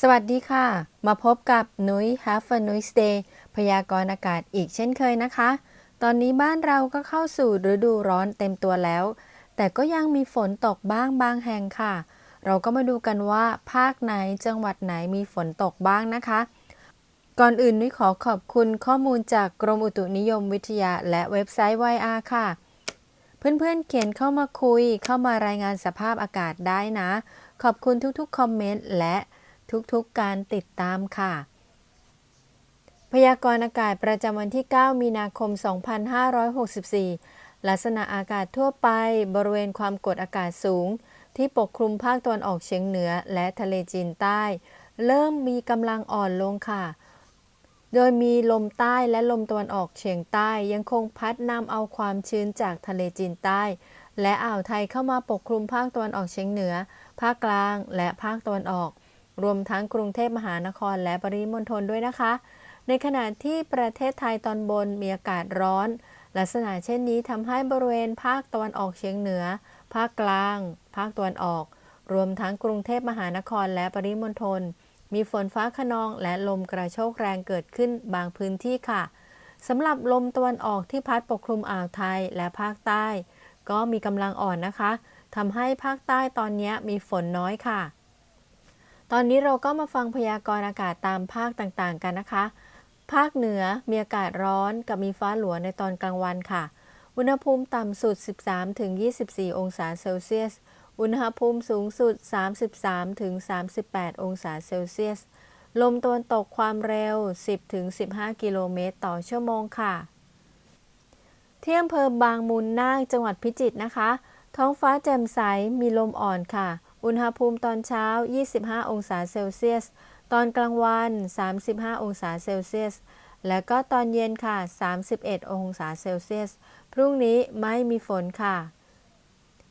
สวัสดีค่ะ มาพบกับนุ้ย Have a nice day พยากรณ์อากาศอีกเช่นเคยนะคะ ตอนนี้บ้านเราก็เข้าสู่ฤดูร้อนเต็มตัวแล้ว แต่ก็ยังมีฝนตกบ้างบางแห่งค่ะ เราก็มาดูกันว่าภาคไหนจังหวัดไหนมีฝนตกบ้างนะคะ ก่อนอื่นนุ้ยขอขอบคุณข้อมูลจากกรมอุตุนิยมวิทยา และเว็บไซต์ YR ค่ะ เพื่อนๆเขียนเข้ามาคุยเข้ามารายงานสภาพอากาศได้นะ ขอบคุณทุกๆคอมเมนต์และ ทุกๆการติดตามค่ะ พยากรณ์อากาศประจำวันที่ 9 มีนาคม 2564 ลักษณะอากาศทั่วไปบริเวณความกดอากาศสูง ที่ปกคลุมภาคตะวันออกเฉียงเหนือและทะเลจีนใต้ เริ่มมีกำลังอ่อนลงค่ะโดยมีลมใต้และลมตะวันออกเฉียงใต้ยังคงพัดนำเอาความชื้นจากทะเลจีนใต้ และอ่าวไทยเข้ามาปกคลุมภาคตะวันออกเฉียงเหนือ ภาคกลาง และภาคตะวันออก รวมทั้งกรุงเทพมหานครและปริมณฑลด้วยนะคะ ในขณะที่ประเทศไทยตอนบนมีอากาศร้อน ลักษณะเช่นนี้ทำให้บริเวณภาคตะวันออกเฉียงเหนือ ภาคกลาง ภาคตะวันออก รวมทั้งกรุงเทพมหานครและปริมณฑลมีฝนฟ้าขนองและลมกระโชกแรงเกิดขึ้นบางพื้นที่ค่ะสำหรับลมตะวันออกที่พัดปกคลุมอ่าวไทยและภาคใต้ ก็มีกำลังอ่อนนะคะทำให้ภาคใต้ตอนนี้มีฝนน้อยค่ะ ตอนนี้เราก็มาฟังพยากรณ์อากาศตามภาคต่างๆกันนะคะ ภาคเหนือมีอากาศร้อนกับมีฟ้าหลัวในตอนกลางวันค่ะ อุณหภูมิต่ำสุด 13-24 องศาเซลเซียส อุณหภูมิสูงสุด 33-38 องศาเซลเซียส ลมตะวันตกความเร็ว 10-15 กิโลเมตรต่อชั่วโมงค่ะ ที่อำเภอบางมูลนาคจังหวัดพิจิตรนะคะ ท้องฟ้าแจ่มใสมีลมอ่อนค่ะ อุณหภูมิตอนเช้า 25 องศาเซลเซียส ตอนกลางวัน 35 องศาเซลเซียส และก็ตอนเย็นค่ะ 31 องศาเซลเซียส พรุ่งนี้ไม่มีฝนค่ะ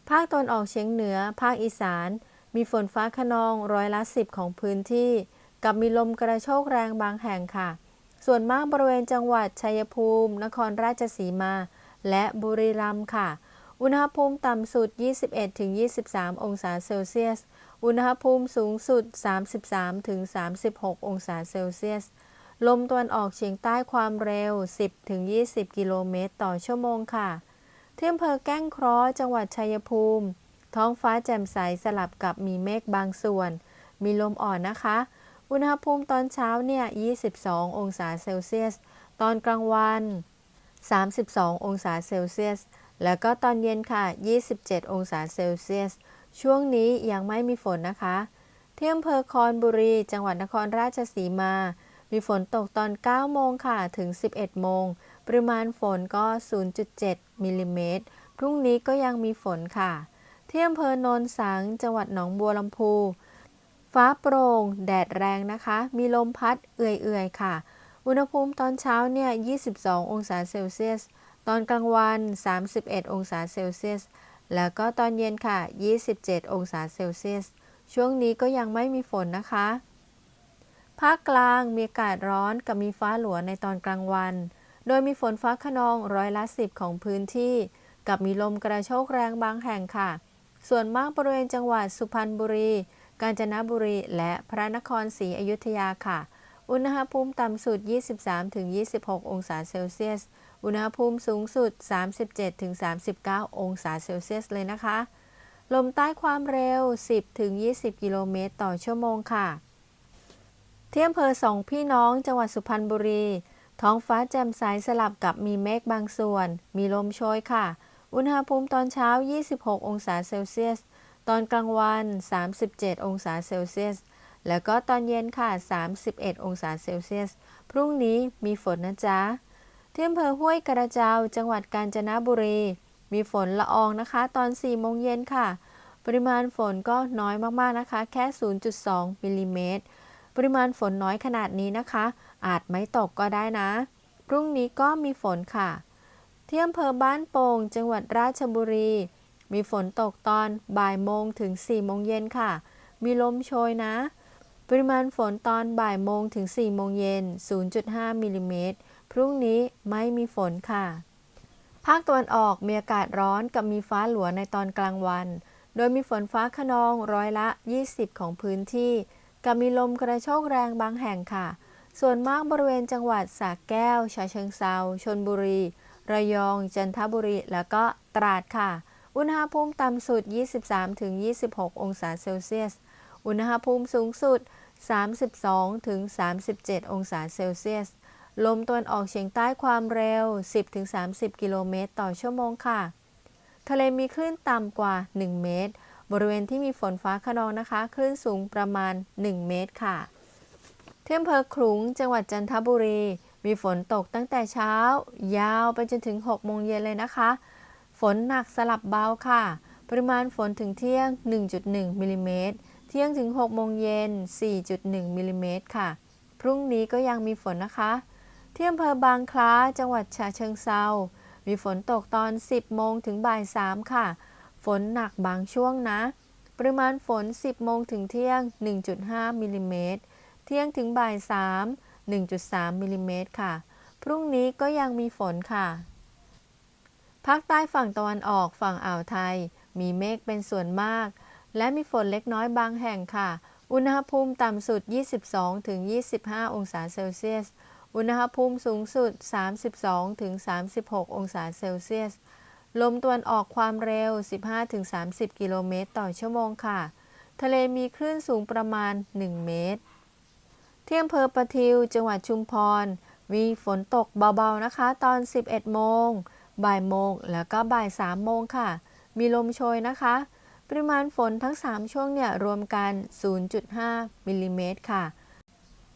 ภาคตะวันออกเฉียงเหนือ ภาคอีสาน มีฝนฟ้าขนองร้อยละ 10 ของพื้นที่ กับมีลมกระโชกแรงบางแห่งค่ะ ส่วนมากบริเวณจังหวัดชัยภูมิ นครราชสีมา และบุรีรัมย์ค่ะ อุณหภูมิต่ำสุด 21-23 องศาเซลเซียส อุณหภูมิสูงสุด 33-36 องศาเซลเซียส ลมตะวันออกเฉียงใต้ความเร็ว 10-20 กิโลเมตรต่อชั่วโมงค่ะที่อำเภอแก้งเคราะห์จังหวัดชัยภูมิ ท้องฟ้าแจ่มใสสลับกับมีเมฆบางส่วน มีลมอ่อนนะคะ อุณหภูมิตอนเช้าเนี่ย 22 องศาเซลเซียส ตอนกลางวัน 32 องศาเซลเซียส แล้วก็ตอนเย็นค่ะ 27 องศาเซลเซียส ช่วงนี้ยังไม่มีฝนนะคะ ที่อำเภอคอนบุรี จังหวัดนครราชสีมา มีฝนตกตอน 9 โมงค่ะ ถึง 11 โมง ปริมาณฝนก็ 0.7 มิลลิเมตร พรุ่งนี้ก็ยังมีฝนค่ะ ที่อำเภอโนนสัง จังหวัดหนองบัวลำพู ฟ้าโปร่ง แดดแรงนะคะ มีลมพัดเอื่อยๆ ค่ะ อุณหภูมิตอนเช้าเนี่ย 22 องศาเซลเซียส ตอนกลางวัน 31 องศาเซลเซียส แล้วก็ตอนเย็นค่ะ 27 องศาเซลเซียส ช่วงนี้ก็ยังไม่มีฝนนะคะ ภาคกลางมีอากาศร้อนกับมีฟ้าหลัวในตอนกลางวัน โดยมีฝนฟ้าขนองร้อยละสิบของพื้นที่ กับมีลมกระโชกแรงบางแห่งค่ะ ส่วนมากบริเวณจังหวัดสุพรรณบุรี กาญจนบุรี และพระนครศรีอยุธยาค่ะ อุณหภูมิต่ำสุด 23-26 องศาเซลเซียส อุณหภูมิสูงสุด 37-39 องศาเซลเซียสเลยนะคะ ลมใต้ความเร็ว 10-20 กิโลเมตรต่อชั่วโมงค่ะที่อำเภอสองพี่น้องจังหวัดสุพรรณบุรี ท้องฟ้าแจ่มใสสลับกับมีเมฆบางส่วน มีลมโชยค่ะ อุณหภูมิตอนเช้า 26 องศาเซลเซียส ตอนกลางวัน 37 องศาเซลเซียส แล้วก็ตอนเย็นค่ะ 31 องศาเซลเซียส พรุ่งนี้มีฝนนะจ๊ะ ที่อำเภอห้วยกระเจ้าจังหวัดกาญจนบุรี มีฝนละอองนะคะ ตอน4โมงเย็นค่ะ ปริมาณฝนก็น้อยมากๆนะคะ แค่ 0.2มิลลิเมตร ปริมาณฝนน้อยขนาดนี้นะคะ อาจไม่ตกก็ได้นะ พรุ่งนี้ก็มีฝนค่ะ ที่อำเภอบ้านโป่งจังหวัดราชบุรี มีฝนตกตอนบ่ายโมงถึง4โมงเย็นค่ะ มีลมโชยนะ ปริมาณฝนตอนบ่ายโมงถึง 4 โมงเย็น 0.5 มิลลิเมตร พรุ่งนี้ไม่มีฝนค่ะ ภาคตะวันออกมีอากาศร้อนกับมีฟ้าหลัวในตอนกลางวัน โดยมีฝนฟ้าขนองร้อยละ 20 ของพื้นที่ กับมีลมกระโชกแรงบางแห่งค่ะ ส่วนมากบริเวณจังหวัดสระแก้วฉะเชิงเซา ชนบุรี ระยอง จันทบุรี แล้วก็ตราดค่ะ อุณหภูมิต่ำสุด 23-26 องศาเซลเซียส อุณหภูมิสูงสุด 32-37 องศาเซลเซียส ลมตะวันออกเฉียงใต้ความเร็ว 10-30 กิโลเมตรต่อชั่วโมงค่ะ ทะเลมีคลื่นต่ำกว่า 1 เมตร บริเวณที่มีฝนฟ้าขนองนะคะ คลื่นสูงประมาณ 1 เมตรค่ะที่อำเภอขลุง จังหวัดจันทบุรี มีฝนตกตั้งแต่เช้า ยาวไปจนถึง 6 โมงเย็นเลยนะคะ ฝนหนักสลับเบาค่ะ ปริมาณฝนถึงเที่ยง 1.1มิลลิเมตร ที่ยงถึง6โมงเย็น 4.1มิลลิเมตรค่ะ พรุ่งนี้ก็ยังมีฝนนะคะ ที่อำเภอบางคล้า จังหวัดฉะเชิงเซา มีฝนตกตอน 10 โมงถึงบ่าย 3 ค่ะ ฝนหนักบางช่วงนะ ปริมาณฝน 10 โมงถึงเที่ยง 1.5มิลลิเมตร เที่ยงถึงบ่าย 3 1.3มิลลิเมตรค่ะ พรุ่งนี้ก็ยังมีฝนค่ะ ภาคใต้ฝั่งตะวันออกฝั่งอ่าวไทย มีเมฆเป็นส่วนมาก และมีฝนเล็กน้อยบางแห่งค่ะ อุณหภูมิต่ำสุด 22-25 องศาเซลเซียส อุณหภูมิสูงสุด 32-36 องศาเซลเซียส ลมตะวันออกความเร็ว 15-30 กิโลเมตรต่อชั่วโมงค่ะ ทะเลมีคลื่นสูงประมาณ 1 เมตรที่อำเภอประทิว จังหวัดชุมพร มีฝนตกเบาๆนะคะ ตอน 11 โมง บ่ายโมง แล้วก็บ่าย 3 โมงค่ะ มีลมโชยนะคะ ปริมาณฝนทั้ง 3 ช่วงเนี่ยรวมกัน 0.5มิลลิเมตรค่ะ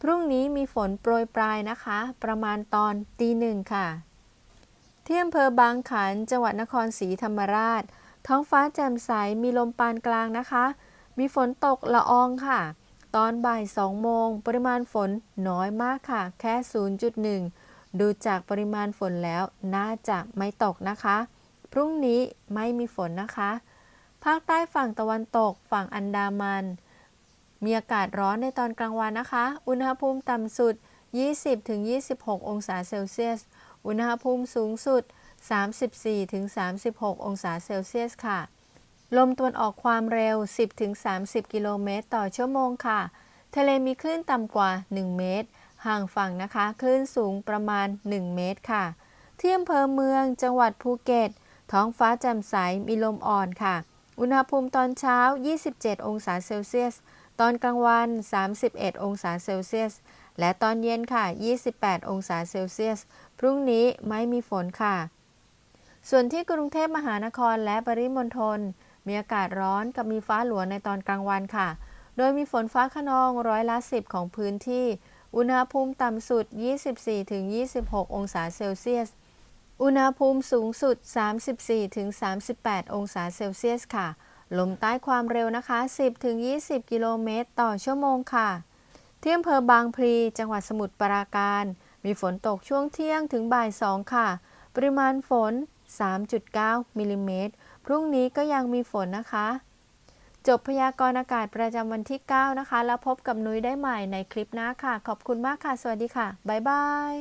พรุ่งนี้มีฝนโปรยปลายนะคะ ประมาณตอนตีหนึ่งค่ะ ที่อำเภอบางขัน จังหวัดนครศรีธรรมราช ท้องฟ้าแจ่มใส มีลมปานกลางนะคะ มีฝนตกละอองค่ะ ตอนบ่าย2โมง ปริมาณฝนน้อยมากค่ะ แค่ 0.1 ดูจากปริมาณฝนแล้วน่าจะไม่ตกนะคะ พรุ่งนี้ไม่มีฝนนะคะ ภาคใต้ฝั่งตะวันตก ฝั่งอันดามัน มีอากาศร้อนในตอนกลางวันนะคะ อุณหภูมิต่ำสุด 20-26 องศาเซลเซียส อุณหภูมิสูงสุด 34-36 องศาเซลเซียสค่ะ ลมตะวันออกความเร็ว 10-30 กิโลเมตรต่อชั่วโมงค่ะ ทะเลมีคลื่นต่ำกว่า 1 เมตร ห่างฝั่งนะคะ คลื่นสูงประมาณ 1 เมตรค่ะ ที่อำเภอเมือง จังหวัดภูเก็ต ท้องฟ้าแจ่มใส มีลมอ่อนค่ะ อุณหภูมิตอนเช้า 27 องศาเซลเซียส ตอนกลางวัน 31 องศาเซลเซียส และตอนเย็นค่ะ 28 องศาเซลเซียส พรุ่งนี้ไม่มีฝนค่ะ ส่วนที่กรุงเทพมหานครและปริมณฑล มีอากาศร้อนกับมีฟ้าหลวงในตอนกลางวันค่ะ โดยมีฝนฟ้าขนองร้อยละ 10 ของพื้นที่ อุณหภูมิต่ำสุด 24-26 องศาเซลเซียส อุณหภูมิสูงสุด 34-38 องศาเซลเซียสค่ะ ลมใต้ความเร็วนะคะ 10-20 กิโลเมตรต่อชั่วโมงค่ะ ที่อำเภอบางพลี จังหวัดสมุทรปราการ มีฝนตกช่วงเที่ยงถึงบ่าย 2 ค่ะ ปริมาณฝน 3.9 มิลลิเมตร พรุ่งนี้ก็ยังมีฝนนะคะ จบพยากรณ์อากาศประจำวันที่ 9 นะคะ แล้วพบกับนุ้ยได้ใหม่ในคลิปหน้าค่ะ ขอบคุณมากค่ะ สวัสดีค่ะ บ๊ายบาย